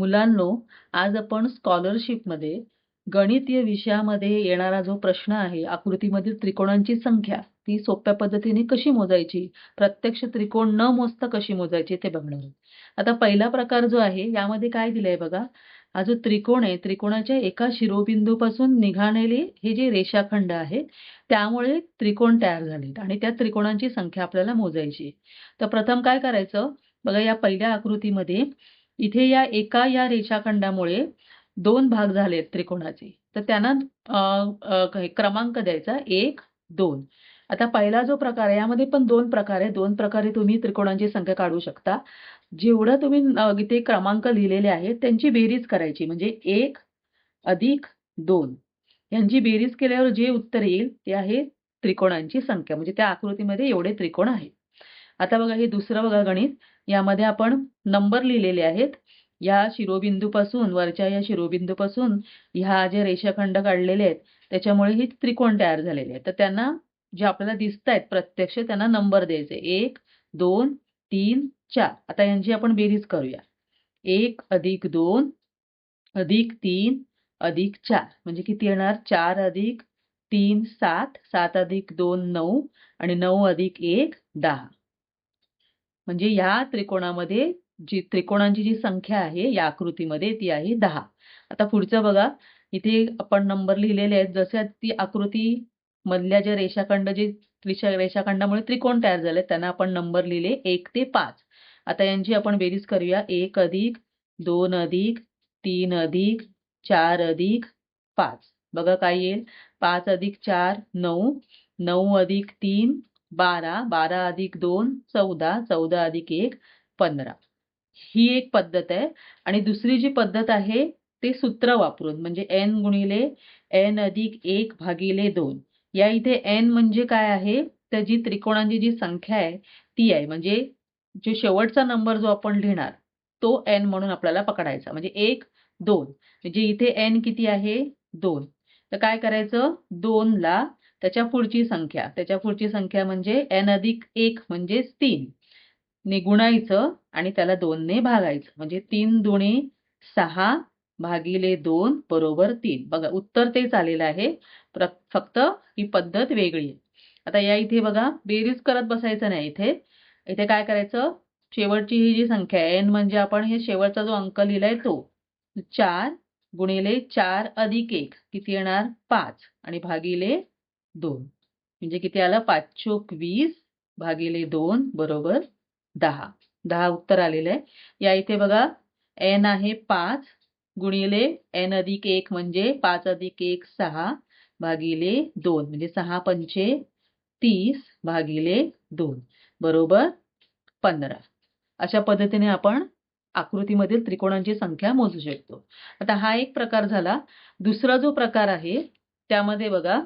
मुलांनो आज आपण स्कॉलरशिपमध्ये गणित या विषयामध्ये येणारा जो प्रश्न आहे आकृतीमधील त्रिकोणांची संख्या ती सोप्या पद्धतीने कशी मोजायची? प्रत्यक्ष त्रिकोण न मोजता कशी मोजायची ते बघणार आता पहिला प्रकार जो आहे यामध्ये काय दिलंय बघा? हा जो त्रिकोण आहे त्रिकोणाच्या एका शिरोबिंदूपासून निघालेले हे जे रेषाखंड आहे त्यामुळे त्रिकोण तयार झालेत आणि त्या त्रिकोणांची संख्या आपल्याला मोजायची तर प्रथम काय करायचं? बघा या पहिल्या आकृतीमध्ये इथे या एका या रेषाखंडामुळे दोन भाग झालेत त्रिकोणाचे. तर त्यांना क्रमांक द्यायचा. एक दोन. आता पहिला जो प्रकार आहे यामध्ये पण दोन प्रकार आहे दोन प्रकारे तुम्ही त्रिकोणांची संख्या काढू शकता. जेवढं तुम्ही इथे क्रमांक लिहिलेले आहेत त्यांची बेरीज करायची. म्हणजे एक अधिक दोन. यांची बेरीज केल्यावर जे उत्तर येईल ते आहे त्रिकोणांची संख्या. म्हणजे त्या आकृतीमध्ये एवढे त्रिकोण आहेत. आता बघा हे दुसरं बघा गणित. यामध्ये आपण नंबर लिहिलेले आहेत. या शिरोबिंदूपासून वरच्या या शिरोबिंदूपासून ह्या जे रेषाखंड काढलेले आहेत त्याच्यामुळे ही त्रिकोण तयार झालेले आहेत तर त्यांना जे आपल्याला दिसत आहेत प्रत्यक्ष त्यांना नंबर द्यायचे. एक दोन तीन चार. आता यांची आपण बेरीज करूया. एक अधिक दोन अधिक तीन अधिक चार. म्हणजे किती येणार? चार अधिक तीन सात. सात अधिक दोन नऊ. आणि नऊ अधिक एक दहा. म्हणजे या त्रिकोणामध्ये जी त्रिकोणांची जी संख्या आहे या आकृतीमध्ये ती आहे दहा. आता पुढचं बघा इथे आपण नंबर लिहिलेले आहेत. जसे ती आकृती मधल्या ज्या रेषाखंड जे रेषाखंडामुळे त्रिकोण तयार झाले त्यांना आपण नंबर लिहिले एक ते पाच. आता यांची आपण बेरीज करूया. एक अधिक दोन अधिक तीन अधिक चार अधिक पाच. बघा काय येईल. पाच अधिक चार नऊ. नऊ अधिक तीन बारा बारा अधिक दोन चौदा चौदा अधिक एक पंधरा. ही एक पद्धत आहे. आणि दुसरी जी पद्धत आहे ते सूत्र वापरून म्हणजे एन गुणिले एन अधिक एक भागिले दोन. या इथे एन म्हणजे काय आहे? तर जी त्रिकोणांची जी संख्या आहे ती आहे. म्हणजे जो शेवटचा नंबर जो आपण लिहिणार तो एन म्हणून आपल्याला पकडायचा. म्हणजे एक दोन. म्हणजे इथे एन किती आहे? दोन. तर काय करायचं? दोनला त्याच्या पुढची संख्या. त्याच्या पुढची संख्या म्हणजे एन अधिक एक म्हणजेच तीन. ने गुणायचं आणि त्याला दोनने भागायचं. म्हणजे तीन दुणे सहा भागिले दोन बरोबर तीन. बघा उत्तर तेच आलेलं आहे. फक्त ही पद्धत वेगळी आहे. आता या इथे बघा बेरीज करत बसायचं नाही इथे. इथे काय करायचं? शेवटची ही जी संख्या आहे एन म्हणजे आपण हे शेवटचा जो अंक लिहिलाय तो. चार गुणिले चार अधिक एक. किती येणार? पाच. आणि भागिले दोन. म्हणजे किती आलं? पाच चोक वीस भागिले दोन बरोबर दहा. दहा उत्तर आलेलं आहे या इथे बघा एन आहे पाच गुणिले एन अधिक एक म्हणजे पाच अधिक एक सहा भागिले दोन. म्हणजे सहा पंचे तीस भागिले दोन बरोबर पंधरा. अशा पद्धतीने आपण आकृतीमधील त्रिकोणांची संख्या मोजू शकतो. आता हा एक प्रकार झाला. दुसरा जो प्रकार आहे त्यामध्ये बघा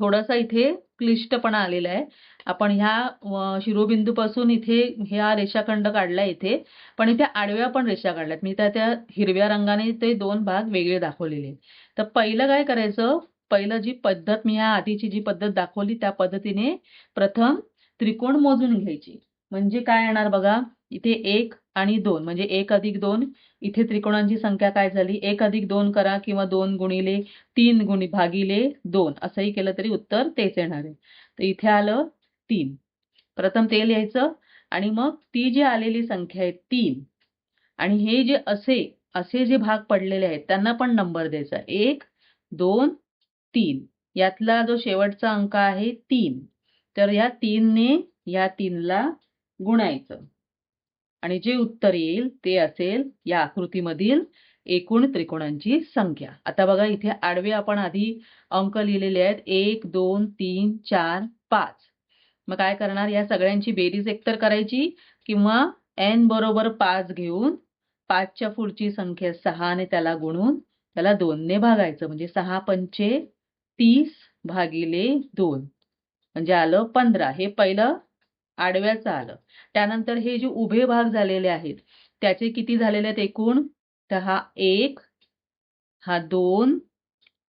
थोडासा इथे क्लिष्टपणा आलेला आहे. आपण ह्या शिरोबिंदूपासून इथे ह्या रेषाखंड काढला इथे पण इथे आडव्या पण रेषा काढल्यात. मी त्या त्या हिरव्या रंगाने ते दोन भाग वेगळे दाखवलेले तर पहिलं काय करायचं? पहिलं जी पद्धत मी ह्या आधीची जी पद्धत दाखवली त्या पद्धतीने प्रथम त्रिकोण मोजून घ्यायची. म्हणजे काय येणार बघा? इथे एक आणि दोन. म्हणजे एक अधिक दोन इथे त्रिकोणांची संख्या काय झाली? एक अधिक दोन करा किंवा दोन गुणिले तीन गुणी भागिले दोन. असंही केलं तरी उत्तर तेच येणार आहे. तर इथे आलं तीन. प्रथम ते लिहायचं आणि मग ती जी आलेली संख्या आहे तीन. आणि हे जे असे असे जे भाग पडलेले आहेत त्यांना पण नंबर द्यायचा. एक दोन तीन. यातला जो शेवटचा अंक आहे तीन. तर या तीनने या तीनला गुणायचं. आणि जे उत्तर येईल ते असेल या आकृतीमधील एकूण त्रिकोणांची संख्या. आता बघा इथे आडवे आपण आधी अंक लिहिलेले आहेत. एक दोन तीन चार पाच. मग काय करणार? या सगळ्यांची बेरीज एकतर करायची किंवा एन बरोबर पाच घेऊन पाचच्या पुढची संख्या सहा त्याला गुणून त्याला दोनने भागायचं. म्हणजे सहा पंचे तीस भागिले दोन. म्हणजे आलं पंधरा. हे पहिलं आडव्याचं आलं. त्यानंतर हे जे उभे भाग झालेले आहेत त्याचे किती झालेले आहेत एकूण? तर हा एक हा दोन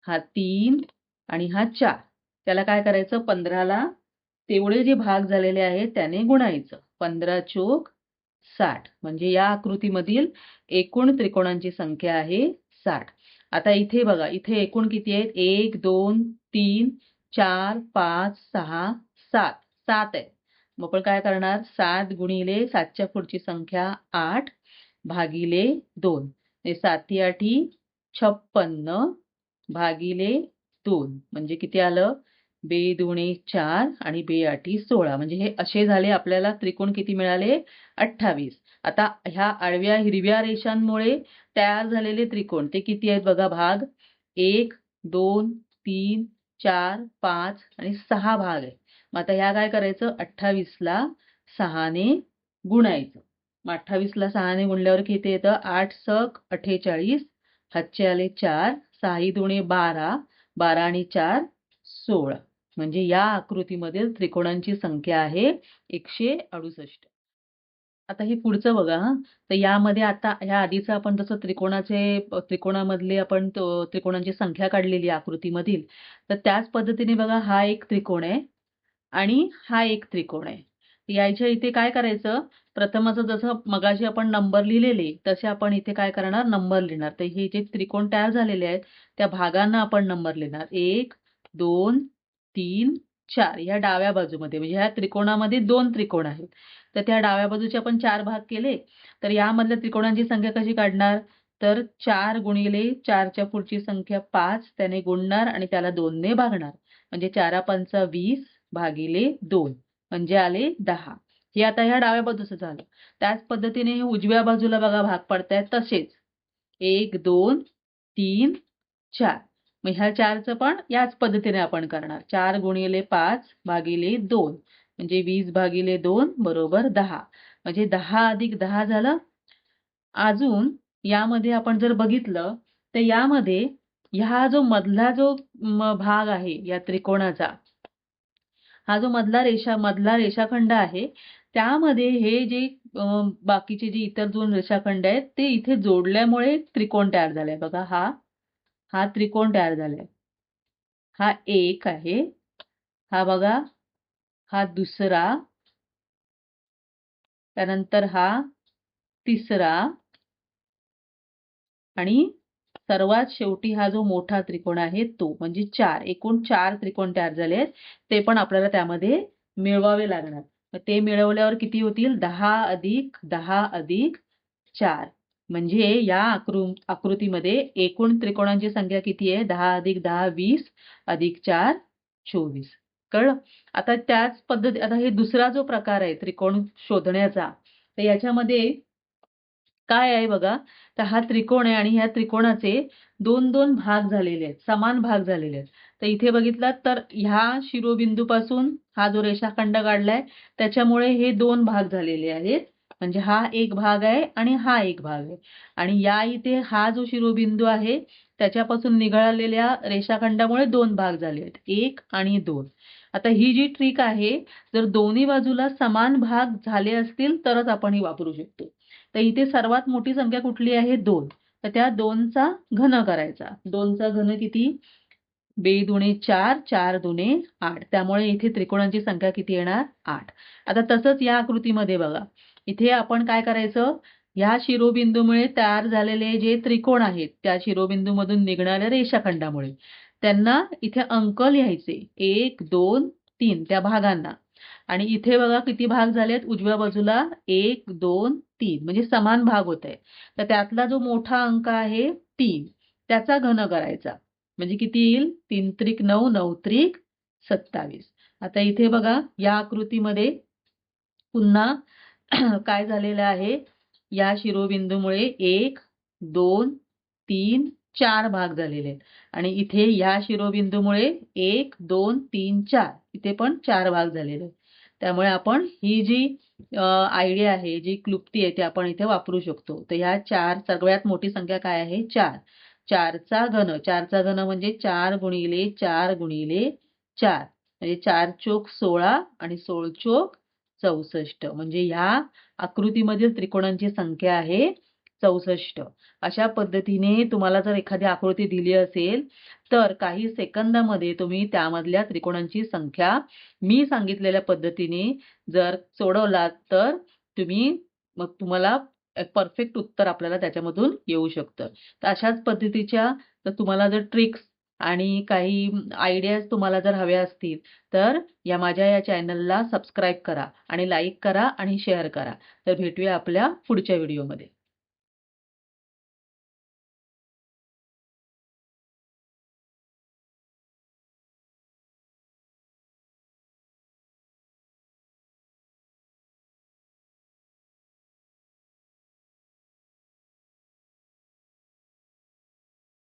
हा तीन आणि हा चार. त्याला काय करायचं? पंधराला तेवढे जे भाग झालेले आहेत त्याने गुणायचं. पंधरा चोक साठ. म्हणजे या आकृतीमधील एकूण त्रिकोणांची संख्या आहे साठ. आता इथे बघा इथे एकूण किती आहेत? एक दोन तीन चार पाच सहा सात. सात आहे मग आपण काय करणार? सात गुणिले सातच्या पुढची संख्या आठ भागिले दोन. म्हणजे साती आठी छप्पन्न भागिले दोन. म्हणजे किती आलं? बे दुणे चार आणि बे आठी सोळा. म्हणजे हे असे झाले आपल्याला त्रिकोण किती मिळाले? अठ्ठावीस. आता ह्या आडव्या हिरव्या रेषांमुळे तयार झालेले त्रिकोण ते किती आहेत बघा भाग? एक दोन तीन चार पाच आणि सहा भाग आहे मग आता ह्या काय करायचं? अठ्ठावीसला सहाने गुणायचं. मग अठ्ठावीसला सहाने गुणल्यावर किती येतं? आठ सक अठ्ठेचाळीस. हातचे आले चार. सहाही दुणे बारा. बारा आणि चार सोळा. म्हणजे या आकृतीमधील त्रिकोणांची संख्या आहे एकशे अडुसष्ट. आता हे पुढचं बघा तर यामध्ये आता ह्या आधीचं आपण जसं त्रिकोणाचे त्रिकोणामधले आपण त्रिकोणांची संख्या काढलेली आकृतीमधील तर त्याच पद्धतीने बघा हा एक त्रिकोण आहे. आणि हा एक त्रिकोण आहे. यायच्या इथे काय करायचं? प्रथमच जसं मगाशी आपण नंबर लिहिलेले तसे आपण इथे काय करणार? नंबर लिहिणार. तर हे जे त्रिकोण तयार झालेले आहेत त्या भागांना आपण नंबर लिहिणार. एक दोन तीन चार. ह्या डाव्या बाजूमध्ये म्हणजे ह्या त्रिकोणामध्ये दोन त्रिकोण आहेत. तर त्या डाव्या बाजूचे आपण चार भाग केले तर यामधल्या त्रिकोणांची संख्या कशी काढणार? तर चार गुणिले चारच्या पुढची संख्या पाच त्याने गुणणार आणि त्याला दोनने भागणार. म्हणजे चारा पंचा वीस भागिले दोन म्हणजे आले दहा. हे आता ह्या डाव्या बाजूचं झालं. त्याच पद्धतीने उजव्या बाजूला बघा भाग पडतायत तसेच. एक दोन तीन चार. मग ह्या चारचं पण याच पद्धतीने आपण करणार. चार गुणिले पाच भागिले दोन म्हणजे वीस भागिले दोन बरोबर दहा. म्हणजे दहा अधिक दहा झालं. अजून यामध्ये आपण जर बघितलं तर यामध्ये ह्या जो मधला जो भाग आहे या त्रिकोणाचा हा जो मधला रेषा मधला रेषाखंड आहे त्यामध्ये हे जे बाकीचे जे इतर दोन रेषाखंड आहेत ते इथे जोडल्यामुळे त्रिकोण तयार झालाय. बघा हा हा त्रिकोण तयार झालाय. हा एक आहे. हा बघा हा दुसरा. त्यानंतर हा तिसरा. आणि सर्वात शेवटी हा जो मोठा त्रिकोण आहे तो म्हणजे चार. एकूण चार त्रिकोण तयार झाले आहेत. ते पण आपल्याला त्यामध्ये मिळवावे लागणार. ते मिळवल्यावर किती होतील? दहा अधिक दहा अधिक चार. म्हणजे या आकृ आकृतीमध्ये एकूण त्रिकोणांची संख्या किती आहे? दहा अधिक दहा वीस अधिक चार चोवीस. कळलं? आता त्याच पद्धती आता हे दुसरा जो प्रकार आहे त्रिकोण शोधण्याचा तर याच्यामध्ये काय आहे बघा? तर हा त्रिकोण आहे आणि ह्या त्रिकोणाचे दोन दोन भाग झालेले आहेत. समान भाग झालेले आहेत. तर इथे बघितलात तर ह्या शिरोबिंदूपासून हा जो रेषाखंड काढलाय त्याच्यामुळे हे दोन भाग झालेले आहेत. म्हणजे हा एक भाग आहे आणि हा एक भाग आहे. आणि या इथे हा जो शिरोबिंदू आहे त्याच्यापासून निघालेल्या रेषाखंडामुळे दोन भाग झाले आहेत. एक आणि दोन. आता ही जी ट्रिक आहे जर दोन्ही बाजूला समान भाग झाले असतील तरच आपण ही वापरू शकतो. तर इथे सर्वात मोठी संख्या कुठली आहे? दोन. तर त्या दोनचा घन करायचा. दोनचा घन किती? बे दुणे चार चार दुणे आठ. त्यामुळे इथे त्रिकोणांची संख्या किती येणार? आठ. आता तसंच या आकृतीमध्ये बघा. इथे आपण काय करायचं? ह्या शिरोबिंदूमुळे तयार झालेले जे त्रिकोण आहेत त्या शिरोबिंदूमधून निघणाऱ्या रेषाखंडामुळे. त्यांना इथे अंक लिहायचे. एक दोन तीन त्या भागांना. आणि इथे बघा किती भाग झालेत उजव्या बाजूला एक दोन तीन. म्हणजे समान भाग होत आहे तर त्यातला जो मोठा अंक आहे तीन. त्याचा घन करायचा. म्हणजे किती येईल? तीन त्रिक नऊ नऊ त्रिक सत्तावीस. आता इथे बघा या आकृतीमध्ये पुन्हा काय झालेलं आहे? या शिरोबिंदूमुळे एक दोन तीन चार भाग झालेले आहेत. आणि इथे ह्या शिरोबिंदूमुळे एक दोन तीन चार इथे पण चार भाग झालेले आहेत. त्यामुळे आपण ही जी आयडिया आहे जी क्लुप्ती आहे ती आपण इथे वापरू शकतो. तर ह्या चार सगळ्यात मोठी संख्या काय आहे? चार. चारचा घन. चारचा घन म्हणजे चार गुणिले चार गुणिले चार. म्हणजे चार चोक सोळा आणि सोळ चोक चौसष्ट. म्हणजे ह्या आकृतीमधील त्रिकोणांची संख्या आहे चौसष्ट अशा पद्धतीने तुम्हाला जर एखादी आकृती दिली असेल तर काही सेकंदामध्ये तुम्ही त्यामधल्या त्रिकोणांची संख्या मी सांगितलेल्या पद्धतीने जर सोडवलात तर तुम्ही मग तुम्हाला परफेक्ट उत्तर आपल्याला त्याच्यामधून येऊ शकतं. तर अशाच पद्धतीच्या तर तुम्हाला जर ट्रिक्स आणि काही आयडियाज तुम्हाला जर हव्या असतील, तर या माझ्या या चॅनलला सबस्क्राईब करा आणि लाईक करा आणि शेअर करा. तर भेटूया आपल्या पुढच्या व्हिडिओमध्ये.